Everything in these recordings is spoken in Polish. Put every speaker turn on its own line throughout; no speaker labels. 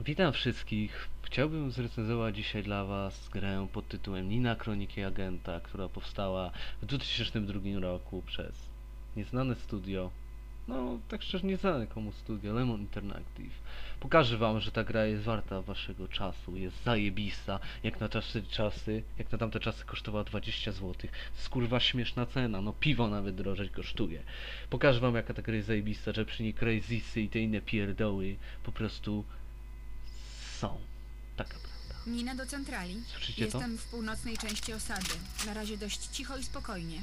Witam wszystkich. Chciałbym zrecenzować dzisiaj dla Was grę pod tytułem Nina Kroniki Agenta, która powstała w 2002 roku przez nieznane studio. No, tak szczerze nieznane komu studio, Lemon Interactive. Pokażę Wam, że ta gra jest warta Waszego czasu, jest zajebista, jak na tamte czasy, jak na tamte czasy kosztowała 20 zł. Skurwa śmieszna cena, no piwo nawet drożej kosztuje. Pokażę Wam jaka ta gra jest zajebista, że przy niej Crazysy i te inne pierdoły po prostu są. Taka prawda.
Nina do centrali.
Słyszycie to?
Jestem w północnej części osady. Na razie dość cicho i spokojnie.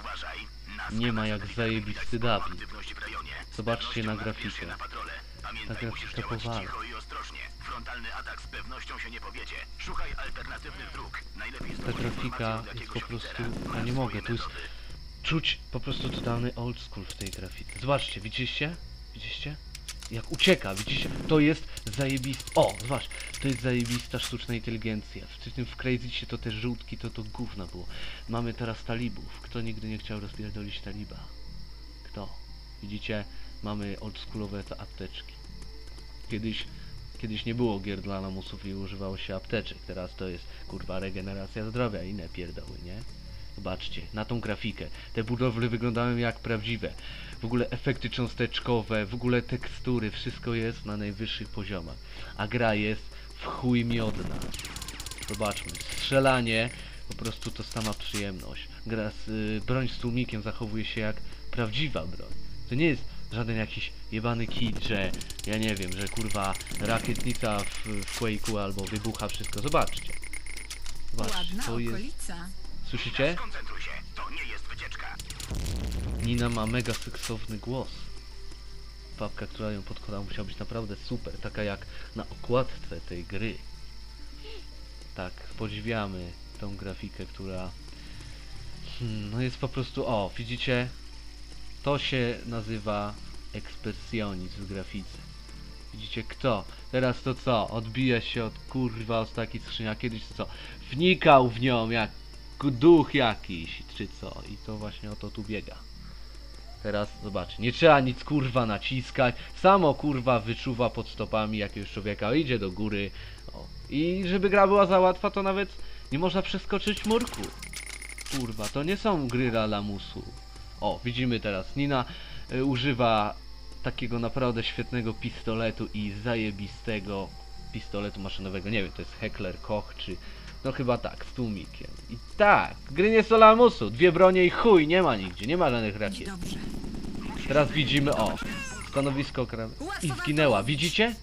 Uważaj, na
Nie ma jak zajebisty Dawid.
aktywność w rejonie.
Zobaczcie na grafikę.
na patrole. Pamiętaj,
Ta
musisz
grafika
działać
powala.
cicho i ostrożnie. Frontalny atak z pewnością się nie powiedzie. Szukaj alternatywnych dróg. Najlepiej
Ta
zdobyć
grafika
od
jest po
jakiegoś
prostu...
oficera.
Ja nie mogę, tu jest...
metody.
Czuć po prostu totalny old school w tej grafice. Zobaczcie, widzieliście? Widzieliście? Jak ucieka, widzicie? To jest zajebista... O, zobacz, to jest zajebista sztuczna inteligencja. Przy tym w Crazy to te żółtki, to to gówno było. Mamy teraz talibów. Kto nigdy nie chciał rozpierdolić taliba? Kto? Widzicie? Mamy oldschoolowe te apteczki. Kiedyś, kiedyś nie było gier dla lamusów i używało się apteczek. Teraz to jest kurwa regeneracja zdrowia i inne pierdoły, nie? Zobaczcie, na tą grafikę. Te budowle wyglądają jak prawdziwe. W ogóle efekty cząsteczkowe, w ogóle tekstury, wszystko jest na najwyższych poziomach. A gra jest w chuj miodna. Zobaczmy, strzelanie, po prostu to sama przyjemność. Gra z, y, broń z tłumikiem zachowuje się jak prawdziwa broń. To nie jest żaden jakiś jebany kit, że ja nie wiem, że kurwa rakietnica w, w Quake'u albo wybucha wszystko. Zobaczcie. Zobaczcie,
Ładna
to jest... Słyszycie?
Skoncentruj się. To nie jest wycieczka.
Nina ma mega seksowny głos. Babka, która ją podkładała, musiała być naprawdę super, taka jak na okładce tej gry. Tak, podziwiamy tą grafikę, która hmm, no jest po prostu, o, widzicie? To się nazywa ekspresjonizm w grafice. Widzicie kto? Teraz to co? Odbija się od kurwa ostatni skrzynia. Kiedyś co? Wnikał w nią jak duch jakiś, czy co? I to właśnie o to tu biega. Teraz zobacz, nie trzeba nic kurwa naciskać, samo kurwa wyczuwa pod stopami jakiegoś człowieka, idzie do góry. O. I żeby gra była za łatwa, to nawet nie można przeskoczyć murku. Kurwa, to nie są gry dla lamusu. O, widzimy teraz, Nina y, używa takiego naprawdę świetnego pistoletu i zajebistego pistoletu maszynowego. Nie wiem, to jest Heckler Koch, czy... No chyba tak, z tłumikiem. I tak, gry nie są lamusu, dwie bronie i chuj, nie ma nigdzie, nie ma żadnych rakiet. Teraz widzimy, o, stanowisko kra... I zginęła, widzicie?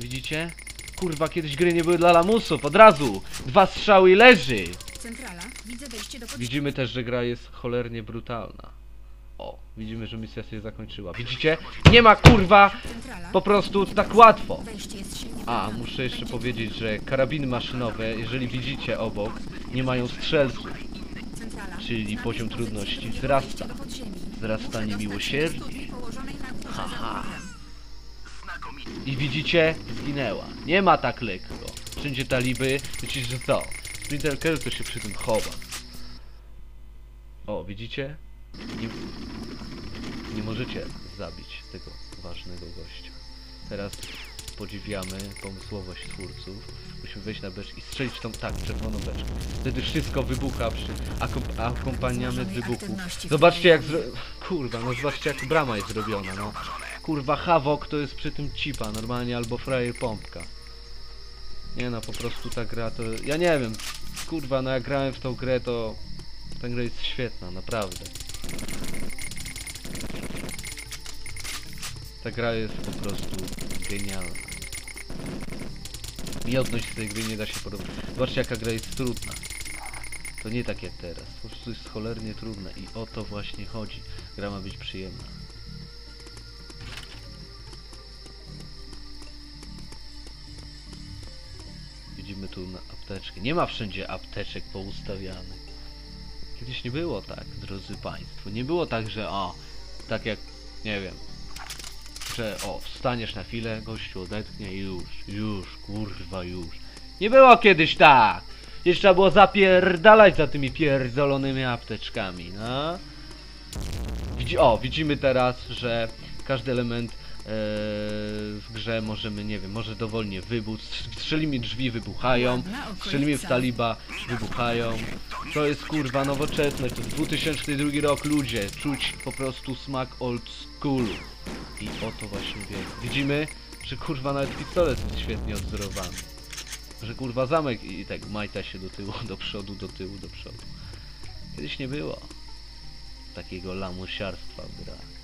Widzicie? Kurwa, kiedyś gry nie były dla lamusów, od razu! Dwa strzały i leży! Widzimy też, że gra jest cholernie brutalna. O, widzimy, że misja się zakończyła. Widzicie? Nie ma kurwa po prostu tak łatwo. A, muszę jeszcze powiedzieć, że karabiny maszynowe, jeżeli widzicie obok, nie mają strzelców. Czyli poziom trudności wzrasta.
do podziemi.
Wzrasta
Muszę dostać się do
niemiłosiernie.
studni położonej na górze za
Haha. I widzicie? Zginęła. Nie ma tak lekko. Wszędzie taliby, wiecie, że co? Splinter to się przy tym chowa. O, widzicie? Nie, nie możecie zabić tego ważnego gościa. Teraz podziwiamy pomysłowość twórców. Musimy wejść na beczkę i strzelić tą, tak, czerwoną beczkę. Wtedy wszystko wybucha przy akom- akompaniament wybuchu. Zobaczcie jak zro... Kurwa, no zobaczcie jak brama jest zrobiona, no. Kurwa, Havok to jest przy tym cipa, normalnie, albo Frajer Pompka. Nie no, po prostu ta gra to... Ja nie wiem, kurwa, no jak grałem w tą grę, to... Ta gra jest świetna, naprawdę. Ta gra jest po prostu genialna. Miodność tej gry nie da się porównać. Zobaczcie jaka gra jest trudna. To nie tak jak teraz. Po prostu jest cholernie trudna i o to właśnie chodzi. Gra ma być przyjemna. Widzimy tu na apteczkę. Nie ma wszędzie apteczek poustawianych. Kiedyś nie było tak, drodzy Państwo. Nie było tak, że o, tak jak, nie wiem, o, wstaniesz na chwilę, gościu odetchnie już, już, kurwa, już. Nie było kiedyś tak! Jeszcze trzeba było zapierdalać za tymi pierdolonymi apteczkami, no. Widzi, o, widzimy teraz, że każdy element w grze możemy, nie wiem, może dowolnie wybuch, strzelimy drzwi, wybuchają, strzelimy w taliba, wybuchają. To jest kurwa nowoczesne, to jest 2002 rok, ludzie, czuć po prostu smak old schoolu. I o to właśnie wie. Widzimy, że kurwa nawet pistolet jest świetnie odzorowany. Że kurwa zamek i tak majta się do tyłu, do przodu, do tyłu, do przodu. Kiedyś nie było takiego lamusiarstwa w grach.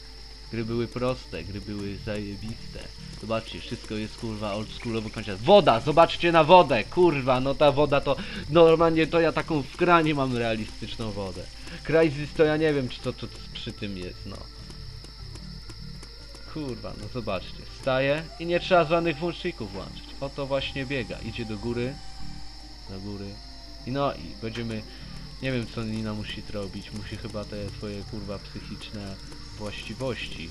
Gry były proste, gry były zajebiste. Zobaczcie, wszystko jest kurwa oldschoolowo kończone. Woda! Zobaczcie na wodę! Kurwa, no ta woda to... Normalnie to ja taką w kranie mam realistyczną wodę. Crysis to ja nie wiem, czy to, to przy tym jest, no. Kurwa, no zobaczcie. Staje i nie trzeba żadnych włączników włączyć. O to właśnie biega. Idzie do góry. Do góry. I no i będziemy... Nie wiem co Nina musi zrobić. Musi chyba te twoje kurwa psychiczne właściwości.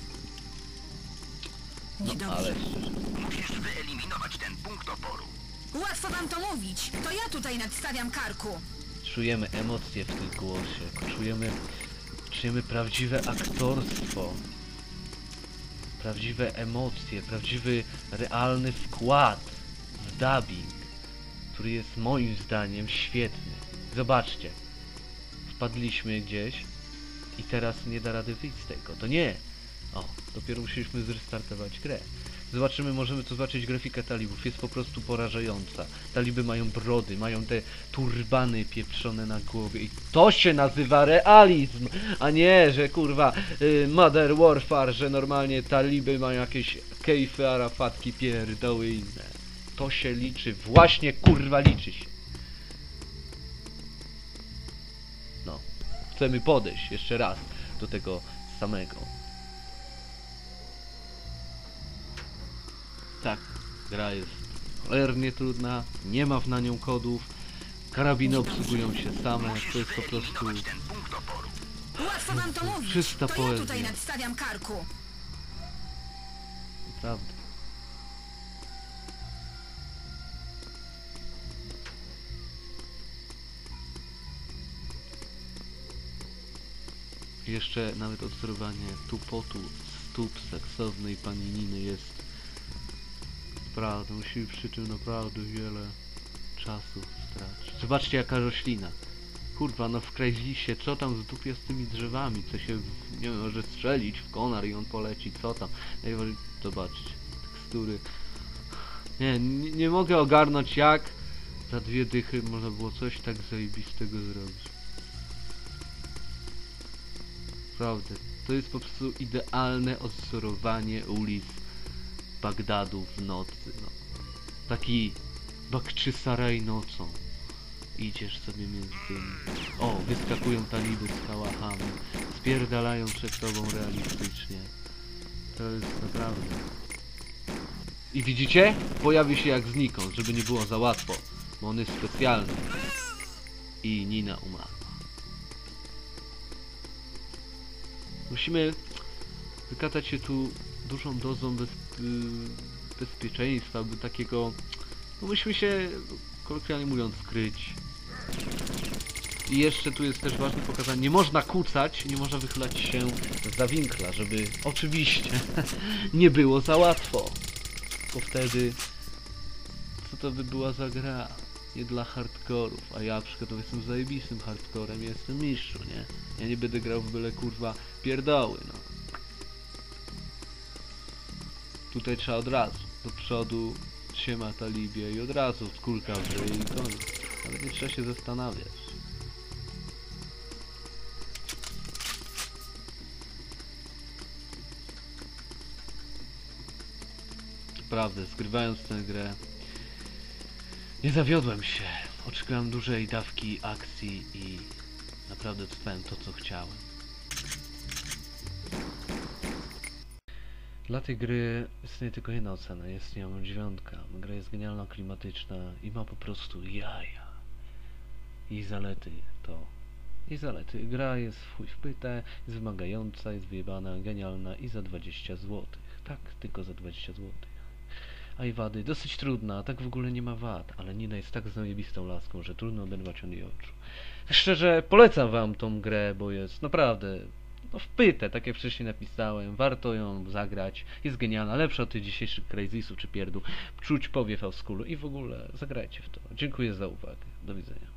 No
Niedobrze.
ale szczerze.
Musisz wyeliminować ten punkt oporu.
Łatwo wam to mówić. To ja tutaj nadstawiam karku.
Czujemy emocje w tym głosie. Czujemy, czujemy prawdziwe aktorstwo. Prawdziwe emocje, prawdziwy, realny wkład w dubbing, który jest moim zdaniem świetny. Zobaczcie, wpadliśmy gdzieś i teraz nie da rady wyjść z tego. To nie! O, dopiero musieliśmy zrestartować grę. Zobaczymy, możemy tu zobaczyć grafikę talibów. Jest po prostu porażająca. Taliby mają brody, mają te turbany pieprzone na głowie. I to się nazywa realizm, a nie, że kurwa y, Mother Warfare, że normalnie taliby mają jakieś kejfy, arafatki, pierdoły inne. To się liczy, właśnie kurwa liczy się. Chcemy podejść jeszcze raz do tego samego. Tak, gra jest cholernie trudna, nie ma w na nią kodów, karabiny obsługują się same, to jest po prostu.
Łatwo wam to mówić.
Czysta
To ja
poezja.
tutaj nadstawiam karku.
prawda. Jeszcze nawet odzorowanie tupotu stóp seksownej pani Niny jest Prawda, musimy przy tym naprawdę wiele czasu stracić. Zobaczcie jaka roślina. Kurwa, no w Crazysie, co tam z dupie z tymi drzewami, co się, nie wiem, może strzelić w konar i on poleci, co tam. Najwyżej, zobaczcie, tekstury. Nie, nie, nie mogę ogarnąć jak za dwie dychy można było coś tak zajebistego zrobić. Prawda, to jest po prostu idealne odzorowanie ulic Bagdadu w nocy, no. Taki Bakczysaraj nocą. Idziesz sobie między tym. O, wyskakują taliby z kałachami. Spierdalają przed tobą realistycznie. To jest naprawdę. I widzicie? Pojawi się jak znikąd, żeby nie było za łatwo. Bo on jest specjalny. I Nina umarła. Musimy wykazać się tu dużą dozą bez, y, bezpieczeństwa, by takiego... No musimy się, kolokwialnie mówiąc, skryć. I jeszcze tu jest też ważne pokazanie, nie można kucać, nie można wychylać się za winkla, żeby oczywiście nie było za łatwo. Bo wtedy, co to by była za gra? Nie dla hardkorów, a ja przykład jestem zajebistym hardcorem, ja jestem mistrzu, nie? Ja nie będę grał w byle kurwa pierdoły, no. Tutaj trzeba od razu, do przodu, siema talibie i od razu kulka w i koniec. Ale nie trzeba się zastanawiać. Naprawdę, zgrywając tę grę, nie zawiodłem się. Oczekałem dużej dawki akcji i naprawdę dostałem to, co chciałem. Dla tej gry istnieje tylko jedna ocena, jest nią dziewiątka. Gra jest genialna, klimatyczna i ma po prostu jaja. Jej zalety to... Jej zalety. Gra jest w chuj wpyte, jest wymagająca, jest wyjebana, genialna i za 20 zł. Tak, tylko za 20 zł. A i wady, dosyć trudna, tak w ogóle nie ma wad, ale Nina jest tak zajebistą laską, że trudno oderwać od jej oczu. Szczerze, polecam wam tą grę, bo jest naprawdę no wpytę, tak jak wcześniej napisałem, warto ją zagrać, jest genialna, lepsza od tych dzisiejszych Crazysów czy pierdół, czuć powiew Auskulu i w ogóle zagrajcie w to. Dziękuję za uwagę, do widzenia.